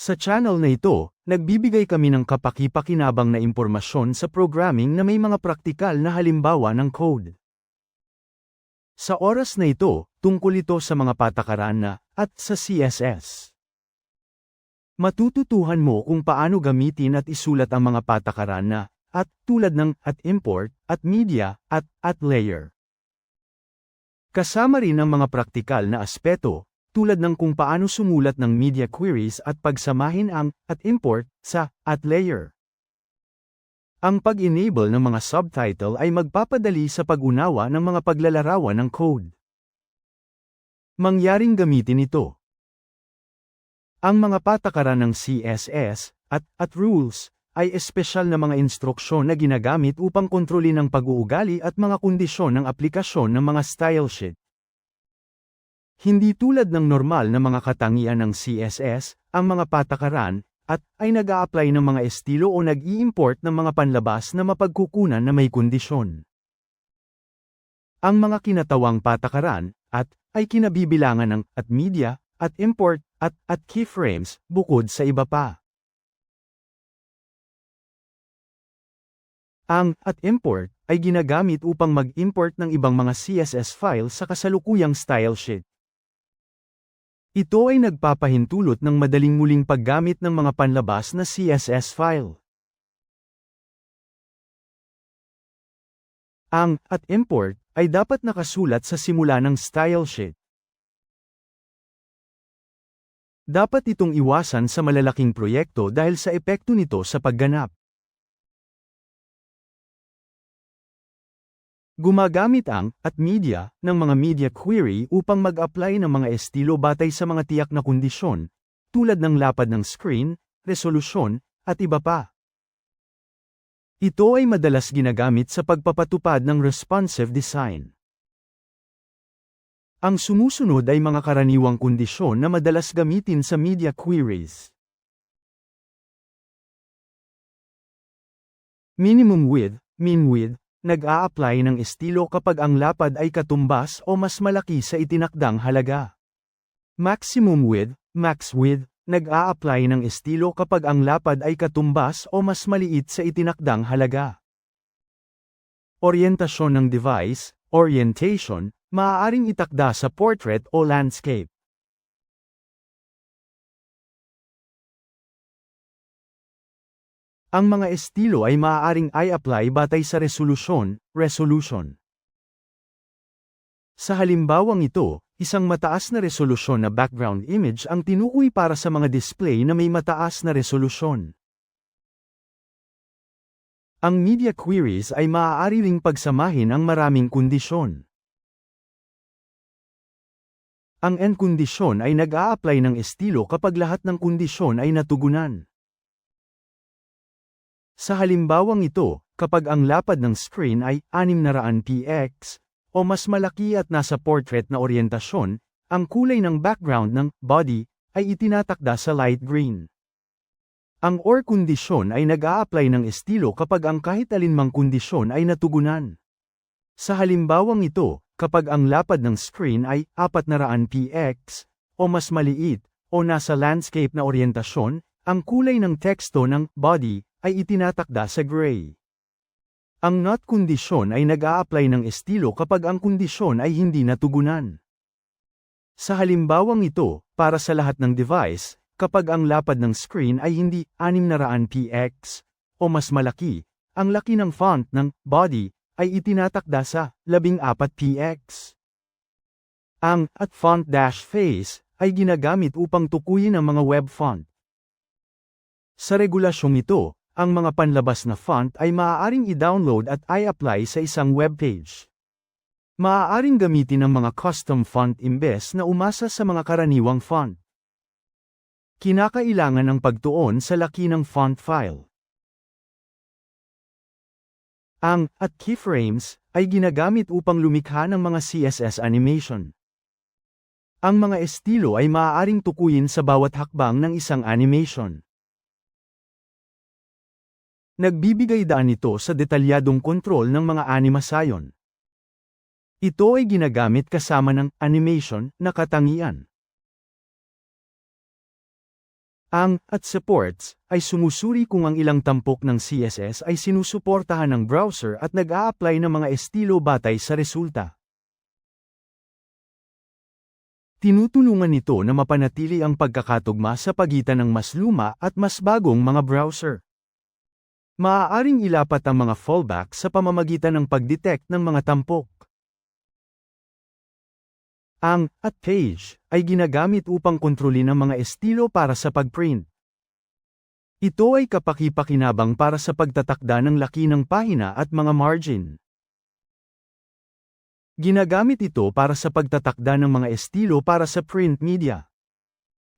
Sa channel na ito, nagbibigay kami ng kapaki-pakinabang na impormasyon sa programming na may mga praktikal na halimbawa ng code. Sa oras na ito, tungkol ito sa mga patakaran na, at sa CSS. Matututuhan mo kung paano gamitin at isulat ang mga patakaran na, at tulad ng at import, at media, at at layer. Kasama rin ang mga praktikal na aspeto, tulad ng kung paano sumulat ng media queries at pagsamahin ang at import sa at layer. Ang pag-enable ng mga subtitle ay magpapadali sa pag-unawa ng mga paglalarawan ng code. Mangyaring gamitin ito. Ang mga patakaran ng CSS at at rules ay espesyal na mga instruksyon na ginagamit upang kontrolin ang pag-uugali at mga kondisyon ng aplikasyon ng mga style sheet. Hindi tulad ng normal na mga katangian ng CSS, ang mga patakaran, at ay nag apply ng mga estilo o nag-i-import ng mga panlabas na mapagkukunan na may kondisyon. Ang mga kinatawang patakaran, at, ay kinabibilangan ng at media, at import, at at keyframes, bukod sa iba pa. Ang at import ay ginagamit upang mag-import ng ibang mga CSS file sa kasalukuyang style sheet. Ito ay nagpapahintulot ng madaling muling paggamit ng mga panlabas na CSS file. Ang at import ay dapat nakasulat sa simula ng style sheet. Dapat itong iwasan sa malalaking proyekto dahil sa epekto nito sa pagganap. Gumagamit ang at media ng mga media query upang mag-apply ng mga estilo batay sa mga tiyak na kondisyon, tulad ng lapad ng screen, resolusyon, at iba pa. Ito ay madalas ginagamit sa pagpapatupad ng responsive design. Ang sumusunod ay mga karaniwang kondisyon na madalas gamitin sa media queries. Minimum width, mean width, nag-a-apply ng estilo kapag ang lapad ay katumbas o mas malaki sa itinakdang halaga. Maximum width, max width, nag-a-apply ng estilo kapag ang lapad ay katumbas o mas maliit sa itinakdang halaga. Orientasyon ng device, orientation, maaaring itakda sa portrait o landscape. Ang mga estilo ay maaaring i-apply batay sa resolusyon, resolution. Sa halimbawang ito, isang mataas na resolusyon na background image ang tinukoy para sa mga display na may mataas na resolusyon. Ang media queries ay maaari ring pagsamahin ang maraming kondisyon. Ang end kondisyon ay nag-a-apply ng estilo kapag lahat ng kondisyon ay natugunan. Sa halimbawang ito, kapag ang lapad ng screen ay 600 px, o mas malaki at nasa portrait na oryentasyon, ang kulay ng background ng body ay itinatakda sa light green. Ang OR kondisyon ay nag-a-apply ng estilo kapag ang kahit alinmang kondisyon ay natugunan. Sa halimbawang ito, kapag ang lapad ng screen ay 400 px, o mas maliit, o nasa landscape na oryentasyon, ang kulay ng teksto ng body ay itinatakda sa gray. Ang not kondisyon ay nag-a-apply ng estilo kapag ang kondisyon ay hindi natugunan. Sa halimbawang ito, para sa lahat ng device, kapag ang lapad ng screen ay hindi 600 px o mas malaki, ang laki ng font ng body ay itinatakda sa 14 px. Ang at font dash face ay ginagamit upang tukuyin ang mga web font. Sa regulasyong ito, ang mga panlabas na font ay maaaring i-download at i-apply sa isang web page. Maaaring gamitin ang mga custom font imbes na umasa sa mga karaniwang font. Kinakailangan ng pagtuon sa laki ng font file. Ang at keyframes ay ginagamit upang lumikha ng mga CSS animation. Ang mga estilo ay maaaring tukuyin sa bawat hakbang ng isang animation. Nagbibigay daan ito sa detalyadong kontrol ng mga animasayon. Ito ay ginagamit kasama ng animation na katangian. Ang at supports ay sumusuri kung ang ilang tampok ng CSS ay sinusuportahan ng browser at nag-a-apply ng mga estilo batay sa resulta. Tinutulungan nito na mapanatili ang pagkakatugma sa pagitan ng mas luma at mas bagong mga browser. Maaaring ilapat ang mga fallback sa pamamagitan ng pagdetect ng mga tampok. Ang at page ay ginagamit upang kontrolin ang mga estilo para sa pagprint. Ito ay kapaki-pakinabang para sa pagtatakda ng laki ng pahina at mga margin. Ginagamit ito para sa pagtatakda ng mga estilo para sa print media.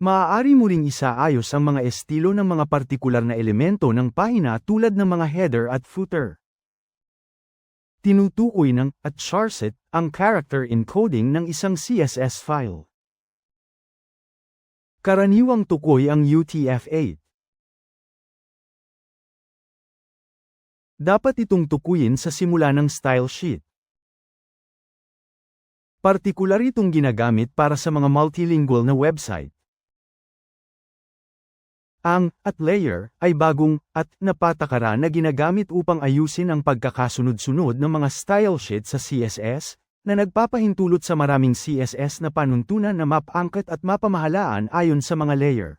Maaari mo ring isaayos ang mga estilo ng mga partikular na elemento ng pahina tulad ng mga header at footer. Tinutukoy ng at charset ang character encoding ng isang CSS file. Karaniwang tukoy ang UTF-8. Dapat itong tukuyin sa simula ng style sheet. Partikular itong ginagamit para sa mga multilingual na website. Ang at layer ay bagong at na patakaran na ginagamit upang ayusin ang pagkakasunod-sunod ng mga style sheet sa CSS na nagpapahintulot sa maraming CSS na panuntunan na mapangkat at mapamahalaan ayon sa mga layer.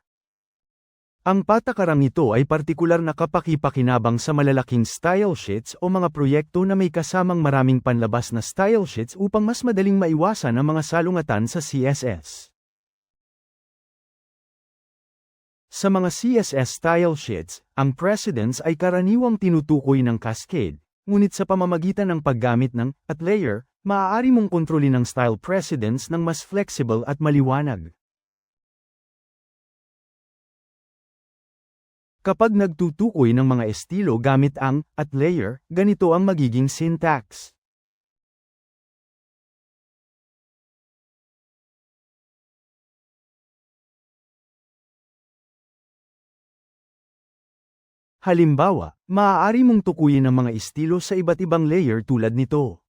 Ang patakarang ito ay partikular na kapaki-pakinabang sa malalaking style sheets o mga proyekto na may kasamang maraming panlabas na style sheets upang mas madaling maiwasan ang mga salungatan sa CSS. Sa mga CSS style sheets, ang precedence ay karaniwang tinutukoy ng cascade, ngunit sa pamamagitan ng paggamit ng at layer, maaari mong kontrolin ang style precedence ng mas flexible at maliwanag. Kapag nagtutukoy ng mga estilo gamit ang at layer, ganito ang magiging syntax. Halimbawa, maaari mong tukuyin ang mga estilo sa iba't ibang layer tulad nito.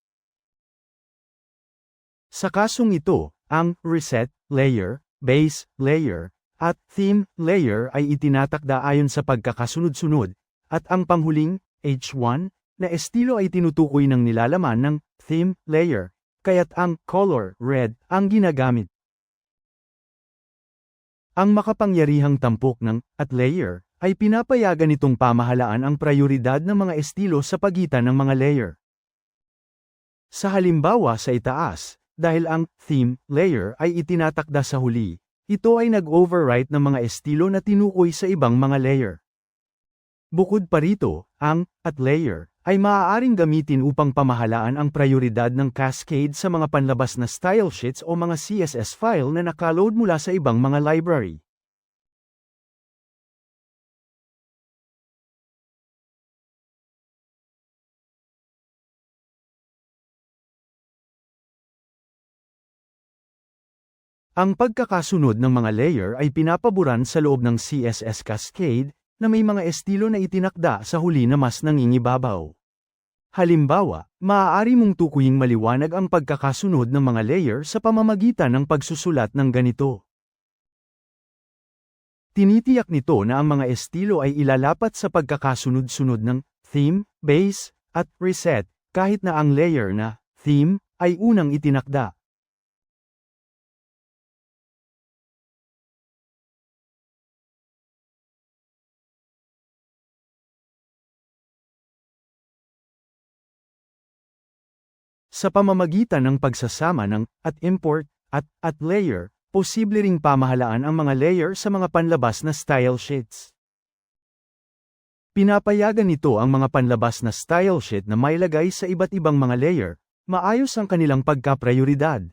Sa kasong ito, ang reset layer, base layer, at theme layer ay itinatakda ayon sa pagkakasunod-sunod, at ang panghuling, H1, na estilo ay tinutukoy ng nilalaman ng theme layer, kaya't ang color red ang ginagamit. Ang makapangyarihang tampok ng at layer ay pinapayagan nitong pamahalaan ang prioridad ng mga estilo sa pagitan ng mga layer. Sa halimbawa sa itaas, dahil ang theme layer ay itinatakda sa huli, ito ay nag-overwrite ng mga estilo na tinukoy sa ibang mga layer. Bukod pa rito, ang at layer ay maaaring gamitin upang pamahalaan ang prioridad ng cascade sa mga panlabas na style sheets o mga CSS file na nakaload mula sa ibang mga library. Ang pagkakasunod ng mga layer ay pinapaboran sa loob ng CSS Cascade, na may mga estilo na itinakda sa huli na mas nangingibabaw. Halimbawa, maaari mong tukuying maliwanag ang pagkakasunod ng mga layer sa pamamagitan ng pagsusulat ng ganito. Tinitiyak nito na ang mga estilo ay ilalapat sa pagkakasunod-sunod ng theme, base, at reset, kahit na ang layer na theme ay unang itinakda. Sa pamamagitan ng pagsasama ng at import at at layer, posible ring pamahalaan ang mga layer sa mga panlabas na style sheets. Pinapayagan nito ang mga panlabas na style sheet na mailagay sa iba't ibang mga layer, maayos ang kanilang pagkaprioridad.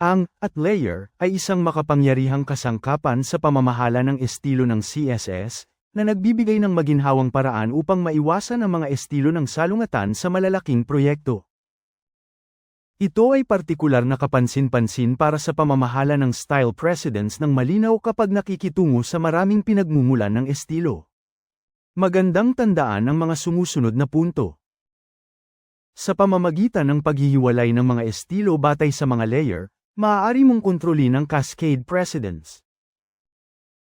Ang at layer ay isang makapangyarihang kasangkapan sa pamamahala ng estilo ng CSS, na nagbibigay ng maginhawang paraan upang maiwasan ang mga estilo ng salungatan sa malalaking proyekto. Ito ay partikular na kapansin-pansin para sa pamamahala ng style precedence ng malinaw kapag nakikitungo sa maraming pinagmumulan ng estilo. Magandang tandaan ang mga sumusunod na punto. Sa pamamagitan ng paghihiwalay ng mga estilo batay sa mga layer, maaari mong kontrolin ang cascade precedence.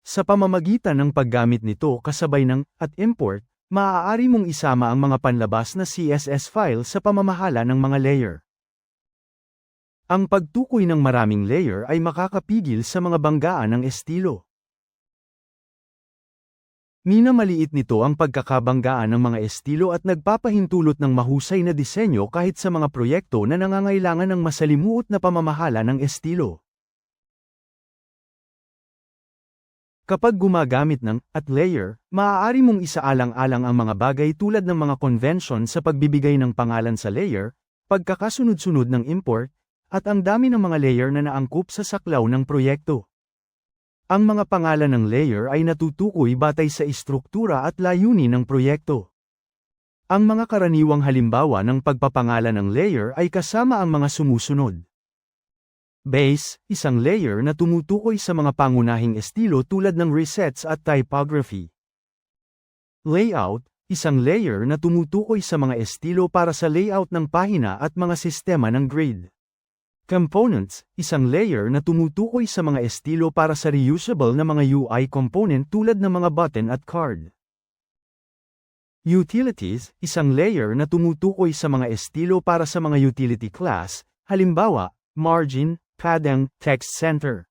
Sa pamamagitan ng paggamit nito kasabay ng at import, maaari mong isama ang mga panlabas na CSS file sa pamamahala ng mga layer. Ang pagtukoy ng maraming layer ay makakapigil sa mga banggaan ng estilo. Minamaliit nito ang pagkakabanggaan ng mga estilo at nagpapahintulot ng mahusay na disenyo kahit sa mga proyekto na nangangailangan ng masalimuot na pamamahala ng estilo. Kapag gumagamit ng at layer, maaari mong isaalang-alang ang mga bagay tulad ng mga convention sa pagbibigay ng pangalan sa layer, pagkakasunod-sunod ng import, at ang dami ng mga layer na naangkop sa saklaw ng proyekto. Ang mga pangalan ng layer ay natutukoy batay sa istruktura at layunin ng proyekto. Ang mga karaniwang halimbawa ng pagpapangalan ng layer ay kasama ang mga sumusunod. Base, isang layer na tumutukoy sa mga pangunahing estilo tulad ng resets at typography. Layout, isang layer na tumutukoy sa mga estilo para sa layout ng pahina at mga sistema ng grid. Components, isang layer na tumutukoy sa mga estilo para sa reusable na mga UI component tulad ng mga button at card. Utilities, isang layer na tumutukoy sa mga estilo para sa mga utility class, halimbawa, margin, padding, text center.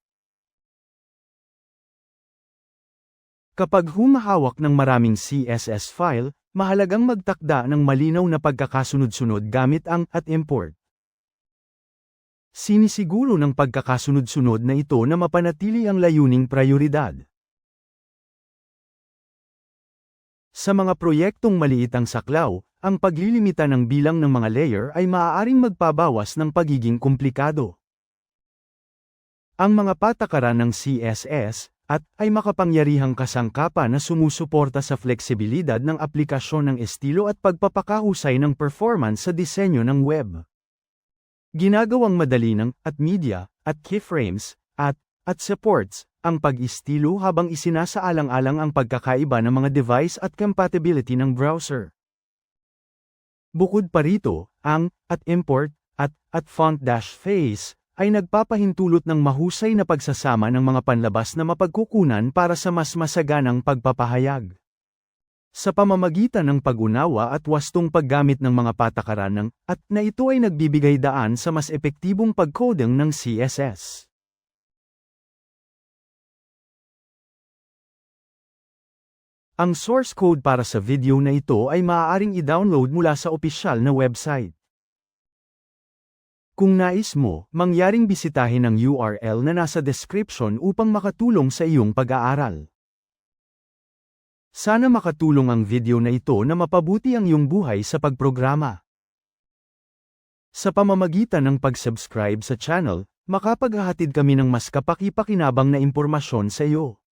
Kapag humahawak ng maraming CSS file, mahalagang magtakda ng malinaw na pagkakasunod-sunod gamit ang at import. Sinisiguro ng pagkakasunod-sunod na ito na mapanatili ang layuning prioridad. Sa mga proyektong maliit ang saklaw, ang paglilimita ng bilang ng mga layer ay maaaring magpabawas ng pagiging komplikado. Ang mga patakaran ng CSS at ay makapangyarihang kasangkapan na sumusuporta sa fleksibilidad ng aplikasyon ng estilo at pagpapakahusay ng performance sa disenyo ng web. Ginagawang madali ng at media, at keyframes, at at supports ang pag-istilo habang isinasaalang-alang ang pagkakaiba ng mga device at compatibility ng browser. Bukod pa rito, ang at import at at font-face ay nagpapahintulot ng mahusay na pagsasama ng mga panlabas na mapagkukunan para sa mas masaganang pagpapahayag. Sa pamamagitan ng pag-unawa at wastong paggamit ng mga patakaran ng at na ito ay nagbibigay daan sa mas epektibong pagcoding ng CSS. Ang source code para sa video na ito ay maaaring i-download mula sa opisyal na website. Kung nais mo, mangyaring bisitahin ang URL na nasa description upang makatulong sa iyong pag-aaral. Sana makatulong ang video na ito na mapabuti ang iyong buhay sa pagprograma. Sa pamamagitan ng pag-subscribe sa channel, makapaghahatid kami ng mas kapaki-pakinabang na impormasyon sa iyo.